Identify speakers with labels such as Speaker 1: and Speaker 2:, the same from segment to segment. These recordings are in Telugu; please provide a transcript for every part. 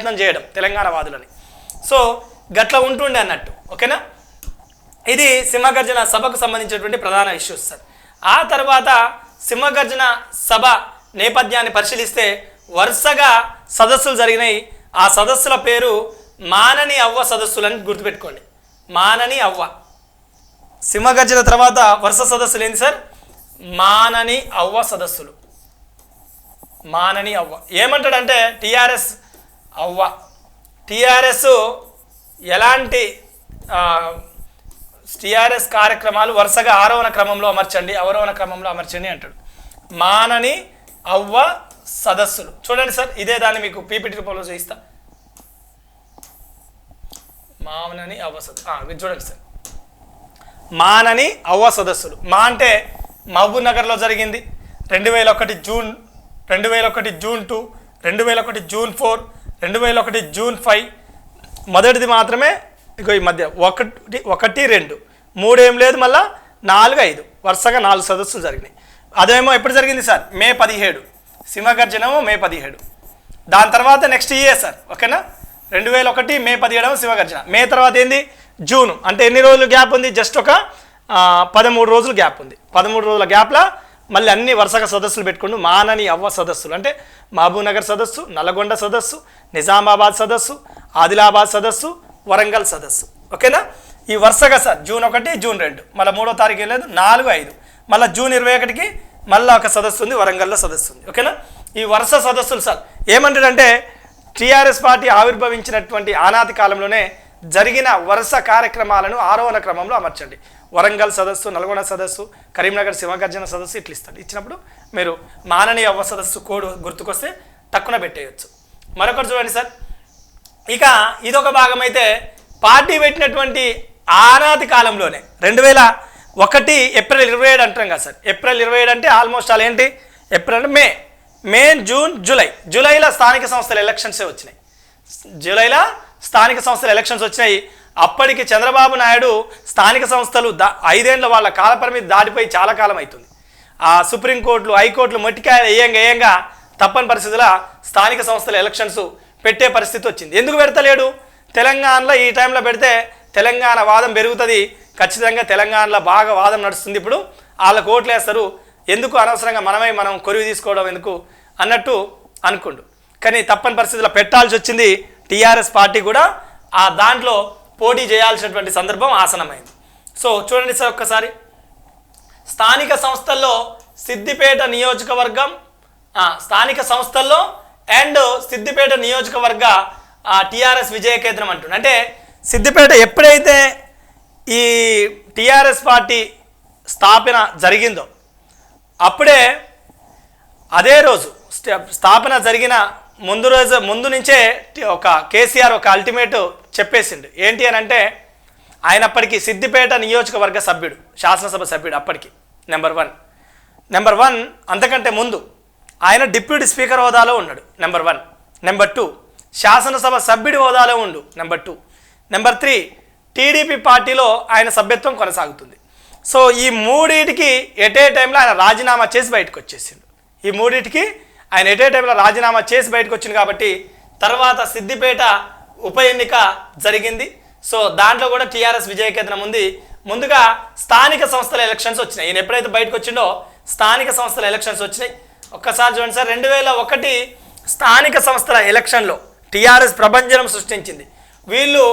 Speaker 1: ప్రయత్నం చేయడం తెలంగాణ వాదులని. సో గట్ల ఉంటుండే అన్నట్టు ఓకేనా? ఇది సింహగర్జన సభకు సంబంధించినటువంటి ప్రధాన ఇష్యూస్ సార్ ఆ తర్వాత సింహగర్జన సభ నేపథ్యాన్ని పరిశీలిస్తే వరుసగా సదస్సులు జరిగినాయి. ఆ సదస్సుల పేరు మానని అవ్వ సదస్సులని గుర్తుపెట్టుకోండి. మానని అవ్వ. సింహగర్జన తర్వాత వరుస సదస్సులు ఏంటి సార్ మానని అవ్వ సదస్సులు. మానని అవ్వ. ఏమంటాడంటే టిఆర్ఎస్ అవ్వ. టీఆర్ఎస్ ఎలాంటి టీఆర్ఎస్ కార్యక్రమాలు వరుసగా ఆరోహణ క్రమంలో అమర్చండి అవరోహణ క్రమంలో అమర్చండి అంటాడు. మానని అవ్వ సదస్సులు. చూడండి సార్ ఇదే దాన్ని మీకు పీపీటీ రూపంలో చేయిస్తా మానని అవ్వ సదస్సు. చూడండి సార్. మానని అవ్వ సదస్సులు. మా అంటే మహబూబ్ నగర్లో జరిగింది. రెండు వేల ఒకటి జూన్ రెండు వేల ఒకటి జూన్ టూ రెండు వేల ఒకటి జూన్ ఫోర్ రెండు వేల ఒకటి జూన్ ఫైవ్ మొదటిది మాత్రమే ఇగో ఈ మధ్య ఒకటి ఒకటి రెండు. మూడేం లేదు మళ్ళా నాలుగు ఐదు వరుసగా నాలుగు సదస్సులు జరిగినాయి. అదేమో ఎప్పుడు జరిగింది సార్? మే పదిహేడు. సింహగర్జనము మే పదిహేడు. దాని తర్వాత నెక్స్ట్ ఇయర్ సార్ ఓకేనా? రెండు వేల ఒకటి మే పదిహేడవ శివగర్జన మే తర్వాత ఏంది? జూన్. అంటే ఎన్ని రోజులు గ్యాప్ ఉంది? జస్ట్ ఒక పదమూడు రోజులు గ్యాప్ ఉంది. పదమూడు రోజుల గ్యాప్లో మళ్ళీ అన్ని వరుసగా సదస్సులు పెట్టుకుంటూ మానని అవ్వ సదస్సులు. అంటే మహబూబ్నగర్ సదస్సు నల్గొండ సదస్సు నిజామాబాద్ సదస్సు ఆదిలాబాద్ సదస్సు వరంగల్ సదస్సు. ఓకేనా? ఈ వరుసగా సార్ జూన్ ఒకటి జూన్ రెండు. మళ్ళీ మూడో తారీఖు లేదు నాలుగు ఐదు. మళ్ళీ జూన్ ఇరవై ఒకటికి మళ్ళీ ఒక సదస్సు ఉంది వరంగల్లో సదస్సు ఉంది. ఓకేనా? ఈ వరుస సదస్సులు సార్ ఏమంటాడంటే టీఆర్ఎస్ పార్టీ ఆవిర్భవించినటువంటి ఆనాటి కాలంలోనే జరిగిన వరుస కార్యక్రమాలను ఆరోహణ క్రమంలో అమర్చండి. వరంగల్ సదస్సు నల్గొండ సదస్సు కరీంనగర్ శివగర్జన సదస్సు ఇట్లా ఇస్తాడు. ఇచ్చినప్పుడు మీరు మాననీయ అవ్వ సదస్సు కోడ్ గుర్తుకొస్తే తక్కువ పెట్టేయచ్చు. మరొకటి చూడండి సార్. ఇక ఇదొక భాగం అయితే పార్టీ పెట్టినటువంటి ఆనాటి కాలంలోనే రెండు వేల ఒకటి ఏప్రిల్ ఇరవై ఏడు అంటాం కదా సార్. ఏప్రిల్ ఇరవై ఏడు అంటే ఆల్మోస్ట్ అలా ఏంటి? ఏప్రిల్ అంటే మే. May June July. జూలైలో స్థానిక సంస్థల ఎలక్షన్సే వచ్చినాయి. జూలైలో స్థానిక సంస్థల ఎలక్షన్స్ వచ్చినాయి. అప్పటికి చంద్రబాబు నాయుడు స్థానిక సంస్థలు దా ఐదేండ్ల వాళ్ళ కాలపరిమితి దాటిపోయి చాలా కాలం అవుతుంది ఆ సుప్రీంకోర్టులు హైకోర్టులు మట్టికాయ వేయంగా వేయంగా తప్పని పరిస్థితుల స్థానిక సంస్థల ఎలక్షన్స్ పెట్టే పరిస్థితి వచ్చింది. ఎందుకు పెడతలేడు? తెలంగాణలో ఈ టైంలో పెడితే తెలంగాణ వాదం పెరుగుతుంది. ఖచ్చితంగా తెలంగాణలో బాగా వాదం నడుస్తుంది ఇప్పుడు. వాళ్ళకు ఓట్లు వేస్తారు ఎందుకు అనవసరంగా మనమే మనం కొరివి తీసుకోవడం ఎందుకు అన్నట్టు అనుకుండు. కానీ తప్పని పరిస్థితుల్లో పెట్టాల్సి వచ్చింది టీఆర్ఎస్ పార్టీ కూడా ఆ దాంట్లో పోటీ చేయాల్సినటువంటి సందర్భం ఆసనమైంది. సో చూడండి సార్ ఒక్కసారి. స్థానిక సంస్థల్లో సిద్దిపేట నియోజకవర్గం స్థానిక సంస్థల్లో అండ్ సిద్దిపేట నియోజకవర్గ టీఆర్ఎస్ విజయకేంద్రం అంటుంది అంటే సిద్దిపేట ఎప్పుడైతే ఈ టీఆర్ఎస్ పార్టీ స్థాపన జరిగిందో అప్పుడే అదే రోజు స్థాపన జరిగిన ముందు రోజు ముందు నుంచే ఒక కేసీఆర్ ఒక అల్టిమేట్ చెప్పేసిండు. ఏంటి అని అంటే ఆయన అప్పటికి సిద్దిపేట నియోజకవర్గ సభ్యుడు శాసనసభ సభ్యుడు అప్పటికి నెంబర్ వన్ నెంబర్ వన్ అంతకంటే ముందు ఆయన డిప్యూటీ స్పీకర్ హోదాలో ఉన్నాడు నెంబర్ వన్ నెంబర్ టూ శాసనసభ సభ్యుడి హోదాలో ఉండు number two number three TDP పార్టీలో ఆయన సభ్యత్వం కొనసాగుతుంది. సో ఈ మూడింటికి ఎట్ ఏ టైంలో ఆయన రాజీనామా చేసి బయటకు వచ్చేసిండు. ఈ మూడింటికి ఆయన ఎటే టైంలో రాజీనామా చేసి బయటకు వచ్చింది కాబట్టి తర్వాత సిద్దిపేట ఉప ఎన్నిక జరిగింది. సో దాంట్లో కూడా టీఆర్ఎస్ విజయకేంద్రం ఉంది. ముందుగా స్థానిక సంస్థల ఎలక్షన్స్ వచ్చినాయి. ఈయన ఎప్పుడైతే బయటకు వచ్చిండో స్థానిక సంస్థల ఎలక్షన్స్ వచ్చినాయి. ఒక్కసారి చూడండి సార్ రెండు వేల ఒకటి స్థానిక సంస్థల ఎలక్షన్లో టీఆర్ఎస్ ప్రభంజనం సృష్టించింది. వీళ్ళు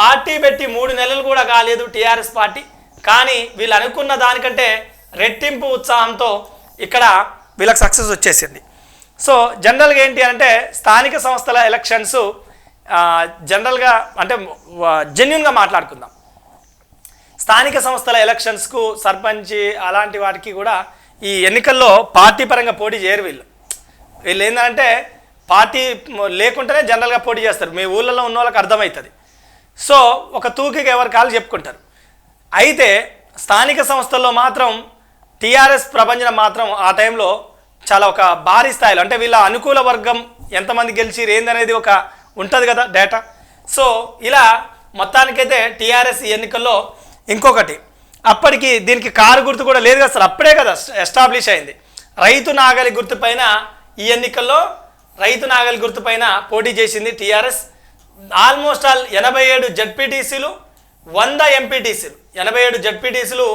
Speaker 1: పార్టీ పెట్టి మూడు నెలలు కూడా కాలేదు టీఆర్ఎస్ పార్టీ. కానీ వీళ్ళు అనుకున్న దానికంటే రెట్టింపు ఉత్సాహంతో ఇక్కడ వీళ్ళకి సక్సెస్ వచ్చేసింది. సో జనరల్గా ఏంటి అంటే స్థానిక సంస్థల ఎలక్షన్స్ జనరల్గా అంటే జెన్యున్గా మాట్లాడుకుందాం. స్థానిక సంస్థల ఎలక్షన్స్కు సర్పంచ్ అలాంటి వాటికి కూడా ఈ ఎన్నికల్లో పార్టీ పరంగా పోటీ చేయరు వీళ్ళు. వీళ్ళు ఏంటంటే పార్టీ లేకుంటేనే జనరల్గా పోటీ చేస్తారు. మీ ఊళ్ళలో ఉన్న వాళ్ళకి అర్థమవుతుంది. సో ఒక తూకికి ఎవరి కాళ్ళు చెప్పుకుంటారు. అయితే స్థానిక సంస్థల్లో మాత్రం టీఆర్ఎస్ ప్రభంజనం మాత్రం ఆ టైంలో చాలా ఒక భారీ స్థాయిలో అంటే వీళ్ళ అనుకూల వర్గం ఎంతమంది గెలిచి ఏందనేది ఒక ఉంటుంది కదా డేటా సో ఇలా మొత్తానికైతే టీఆర్ఎస్ ఎన్నికల్లో ఇంకొకటి. అప్పటికి దీనికి కారు గుర్తు కూడా లేదు కదా సార్ అప్పుడే కదా ఎస్టాబ్లిష్ అయింది. రైతు నాగలి గుర్తుపైన ఈ ఎన్నికల్లో రైతు నాగలి గుర్తుపైన పోటీ చేసింది టీఆర్ఎస్. ఆల్మోస్ట్ ఆల్ ఎనభై ఏడు జడ్పీటీసీలు వంద ఎంపీటీసీలు ఎనభై ఏడు జడ్పీటీసీలు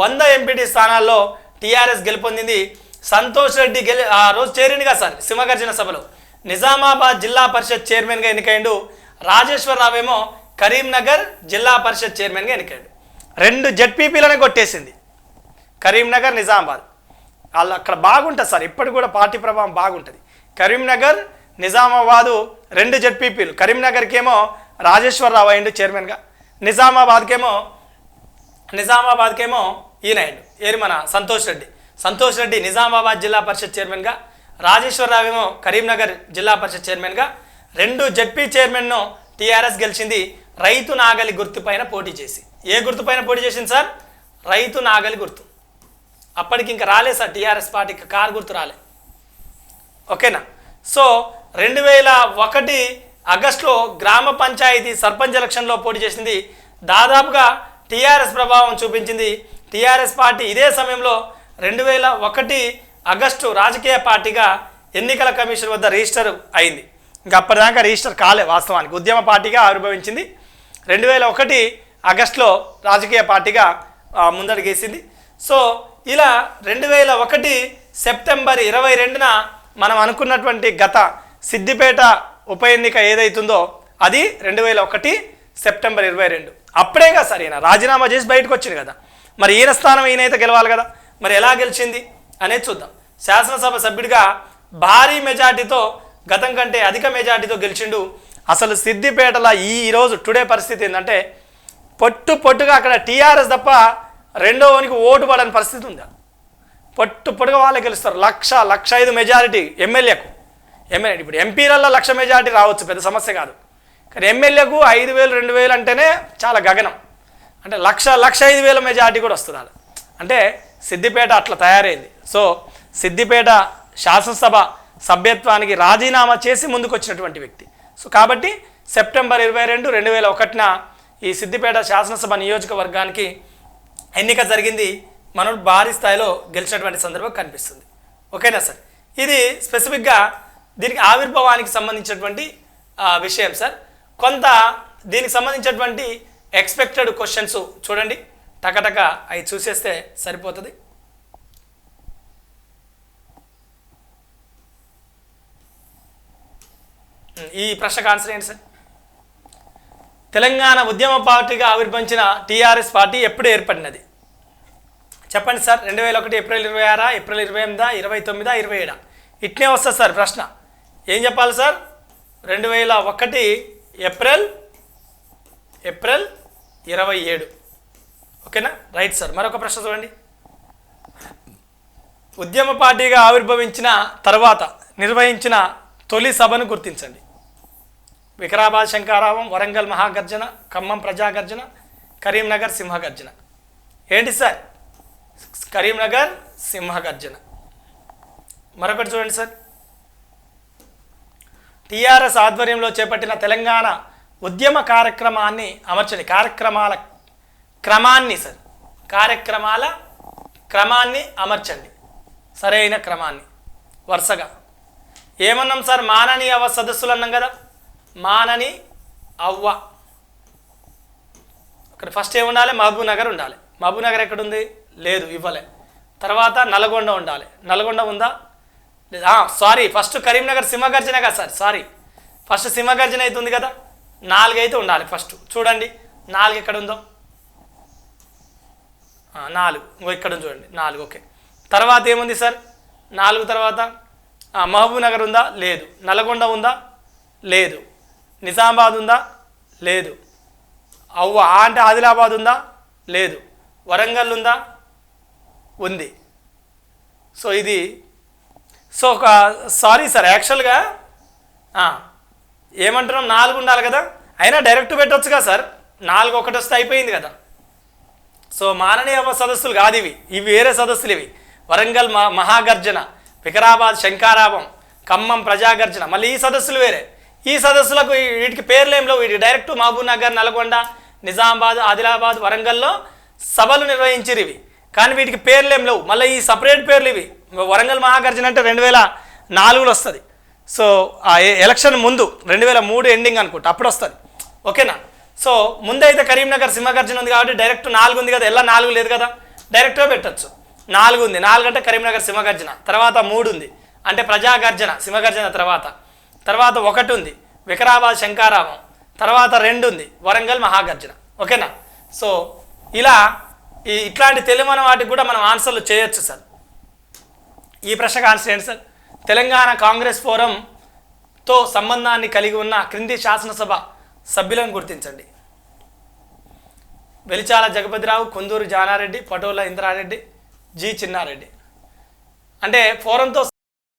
Speaker 1: వంద ఎంపీటీ స్థానాల్లో టీఆర్ఎస్ గెలుపొందింది సంతోష్ రెడ్డి గెలి ఆ రోజు చేరిండుగా సార్ సింహగర్జన సభలో. నిజామాబాద్ జిల్లా పరిషత్ చైర్మన్గా ఎన్నికైండు రాజేశ్వరరావు ఏమో కరీంనగర్ జిల్లా పరిషత్ చైర్మన్గా ఎన్నికైండు. రెండు జడ్పీపీలను కొట్టేసింది. కరీంనగర్ నిజామాబాద్. వాళ్ళు అక్కడ బాగుంటుంది సార్ ఇప్పటికి కూడా పార్టీ ప్రభావం బాగుంటుంది. కరీంనగర్ నిజామాబాదు రెండు జడ్పీపీలు. కరీంనగర్కేమో రాజేశ్వరరావు అయిండు చైర్మన్గా. నిజామాబాద్కేమో నిజామాబాద్కేమో ఈయన అయిండు. ఏరి మన సంతోష్ రెడ్డి. సంతోష్ రెడ్డి నిజామాబాద్ జిల్లా పరిషత్ చైర్మన్గా రాజేశ్వరరావు ఏమో కరీంనగర్ జిల్లా పరిషత్ చైర్మన్గా రెండు జడ్పీ చైర్మన్ను టీఆర్ఎస్ గెలిచింది రైతు నాగలి గుర్తుపైన పోటీ చేసి. ఏ గుర్తుపైన పోటీ చేసింది సార్? రైతు నాగలి గుర్తు. అప్పటికి ఇంకా రాలే సార్ టీఆర్ఎస్ పార్టీకి కారు గుర్తు రాలే. ఓకేనా? సో రెండు వేల ఒకటి ఆగస్టులో గ్రామ పంచాయతీ సర్పంచ్ ఎలక్షన్లో పోటీ చేసింది. దాదాపుగా టీఆర్ఎస్ ప్రభావం చూపించింది. టీఆర్ఎస్ పార్టీ ఇదే సమయంలో రెండు వేల ఒకటి ఆగస్టు రాజకీయ పార్టీగా ఎన్నికల కమిషన్ వద్ద రిజిస్టర్ అయింది. ఇంకా అప్పటిదాకా రిజిస్టర్ కాలే వాస్తవానికి. ఉద్యమ పార్టీగా ఆవిర్భవించింది. రెండు వేల ఒకటి ఆగస్టులో రాజకీయ పార్టీగా ముందడుగేసింది సో ఇలా రెండు వేల ఒకటి సెప్టెంబర్ ఇరవై రెండున మనం అనుకున్నటువంటి గత సిద్దిపేట ఉప ఎన్నిక ఏదైతుందో అది రెండు వేల ఒకటి సెప్టెంబర్ ఇరవై రెండు. అప్పుడేగా సార్ ఈయన రాజీనామా చేసి బయటకు వచ్చింది కదా. మరి ఈయన స్థానం ఈయనైతే గెలవాలి కదా. మరి ఎలా గెలిచింది అనేది చూద్దాం. శాసనసభ సభ్యుడిగా భారీ మెజార్టీతో గతం కంటే అధిక మెజార్టీతో గెలిచిండు అసలు సిద్దిపేటలో ఈ ఈరోజు టుడే పరిస్థితి ఏంటంటే పొట్టు పొట్టుగా అక్కడ టీఆర్ఎస్ తప్ప రెండోవనికి ఓటు పడని పరిస్థితి ఉంది. పొట్టు పొట్టుగా వాళ్ళే గెలుస్తారు. లక్ష లక్ష ఐదు మెజారిటీ ఎమ్మెల్యేకు. ఎమ్మెల్యే ఇప్పుడు ఎంపీలలో లక్ష మెజారిటీ రావచ్చు పెద్ద సమస్య కాదు. కానీ ఎమ్మెల్యేకు ఐదు వేలు రెండు వేలు అంటేనే చాలా గగనం. అంటే లక్ష లక్ష ఐదు వేల మెజారిటీ కూడా వస్తుంది అంటే సిద్దిపేట అట్లా తయారైంది. సో సిద్దిపేట శాసనసభ సభ్యత్వానికి రాజీనామా చేసి ముందుకు వచ్చినటువంటి వ్యక్తి. సో కాబట్టి సెప్టెంబర్ ఇరవై రెండు రెండు వేల ఒకటిన ఈ సిద్దిపేట శాసనసభ నియోజకవర్గానికి ఎన్నిక జరిగింది. మనం భారీ స్థాయిలో గెలిచినటువంటి సందర్భం కనిపిస్తుంది. ఓకేనా సార్? ఇది స్పెసిఫిక్గా దీనికి ఆవిర్భావానికి సంబంధించినటువంటి విషయం సార్. కొంత దీనికి సంబంధించినటువంటి ఎక్స్పెక్టెడ్ క్వశ్చన్స్ చూడండి. టకటక అవి చూసేస్తే సరిపోతుంది. ఈ ప్రశ్నకు ఆన్సర్ ఏంటి సార్? తెలంగాణ ఉద్యమ పార్టీగా ఆవిర్భవించిన టీఆర్ఎస్ పార్టీ ఎప్పుడు ఏర్పడినది? చెప్పండి సార్ రెండు వేల ఒకటి ఏప్రిల్ ఇరవై ఆరా ఏప్రిల్ ఇరవై ఎనిమిదా ఇరవై తొమ్మిదా ఇరవై ఏడా? ఇట్నే వస్తుంది సార్ ప్రశ్న. ఏం చెప్పాలి సార్? రెండు వేల ఒకటి ఏప్రిల్ ఏప్రిల్ ఇరవై ఏడు. ఓకేనా? Right sir. మరొక ప్రశ్న చూడండి. ఉద్యమ పార్టీగా ఆవిర్భవించిన తర్వాత నిర్వహించిన తొలి సభను గుర్తించండి. వికరాబాద్ శంకారావం వరంగల్ మహాగర్జన ఖమ్మం ప్రజాగర్జన కరీంనగర్ సింహగర్జన. ఏంటి సార్? కరీంనగర్ సింహగర్జన. మరొకటి చూడండి సార్. టీఆర్ఎస్ ఆధ్వర్యంలో చేపట్టిన తెలంగాణ ఉద్యమ కార్యక్రమాన్ని అమర్చండి. కార్యక్రమాల క్రమాన్ని సార్. కార్యక్రమాల క్రమాన్ని అమర్చండి. సరైన క్రమాన్ని. వరుసగా. ఏమన్నాం సార్? మానని అవ్వ సదస్సులు అన్నాం కదా? మానని అవ్వ. ఇక్కడ ఫస్ట్ ఏమి ఉండాలి? మహబూబ్ నగర్ ఉండాలి. మహబూబ్ నగర్ ఎక్కడ ఉంది లేదు ఇవ్వలే. తర్వాత నల్గొండ ఉండాలి. నల్గొండ ఉందా? లేదా. సారీ ఫస్ట్ కరీంనగర్ సింహగర్జన కదా సార్? సారీ ఫస్ట్ సింహగర్జన అయితే ఉంది కదా? నాలుగు అయితే ఉండాలి ఫస్ట్ చూడండి. నాలుగు ఎక్కడ ఉందో నాలుగు. ఇంకో ఇక్కడ చూడండి. నాలుగు ఓకే. తర్వాత ఏముంది సార్? నాలుగు తర్వాత మహబూబ్ నగర్ ఉందా? లేదు. నల్గొండ ఉందా? లేదు. నిజామాబాద్ ఉందా? లేదు. అవ్వ ఆ అంటే ఆదిలాబాద్ ఉందా? లేదు. వరంగల్ ఉందా? ఉంది. సో ఇది సో ఒక సారీ సార్ యాక్చువల్గా ఏమంటున్నాం? నాలుగు ఉండాలి కదా? అయినా డైరెక్ట్ పెట్టొచ్చుగా సార్? నాలుగు ఒకటి వస్తే అయిపోయింది కదా. సో మాననీయ సదస్సులు కాదు ఇవి ఇవి వేరే సదస్సులు ఇవి వరంగల్ మహా మహాగర్జన వికారాబాద్ శంకారావం ఖమ్మం ప్రజాగర్జన. మళ్ళీ ఈ సదస్సులు వేరే. ఈ సదస్సులకు వీటికి పేర్లు లేవు. వీటి డైరెక్ట్ మహబూబ్ నగర్ నల్గొండ నిజామాబాద్ ఆదిలాబాద్ వరంగల్లో సభలు నిర్వహించారు ఇవి కానీ వీటికి పేర్లు ఏం లేవు. మళ్ళీ ఈ సపరేట్ పేర్లు ఇవి. వరంగల్ మహాగర్జన అంటే రెండు వేల నాలుగులో వస్తుంది. సో ఆ ఎలక్షన్ ముందు రెండు వేల మూడు ఎండింగ్ అనుకుంటా. అప్పుడు వస్తుంది ఓకేనా? సో ముందైతే కరీంనగర్ సింహగర్జన ఉంది కాబట్టి డైరెక్ట్ నాలుగు ఉంది కదా. ఎలా నాలుగు లేదు కదా? డైరెక్ట్గా పెట్టచ్చు. నాలుగు ఉంది నాలుగు అంటే కరీంనగర్ సింహగర్జన. తర్వాత మూడు ఉంది అంటే ప్రజాగర్జన సింహగర్జన తర్వాత. తర్వాత ఒకటి ఉంది వికారాబాద్ శంకారామం తర్వాత రెండు ఉంది వరంగల్ మహాగర్జన. ఓకేనా? సో ఇలా ఈ ఇట్లాంటి తెలియని వాటికి కూడా మనం ఆన్సర్లు చేయొచ్చు సార్. ఈ ప్రశ్నకు ఆన్సర్ ఏంటి సార్? తెలంగాణ కాంగ్రెస్ ఫోరంతో సంబంధాన్ని కలిగి ఉన్న క్రింది శాసనసభ సభ్యులను గుర్తించండి. వెలిచాల జగపతిరావు కొందూరు జానారెడ్డి పటోల ఇంద్రారెడ్డి జి చిన్నారెడ్డి. అంటే ఫోరంతో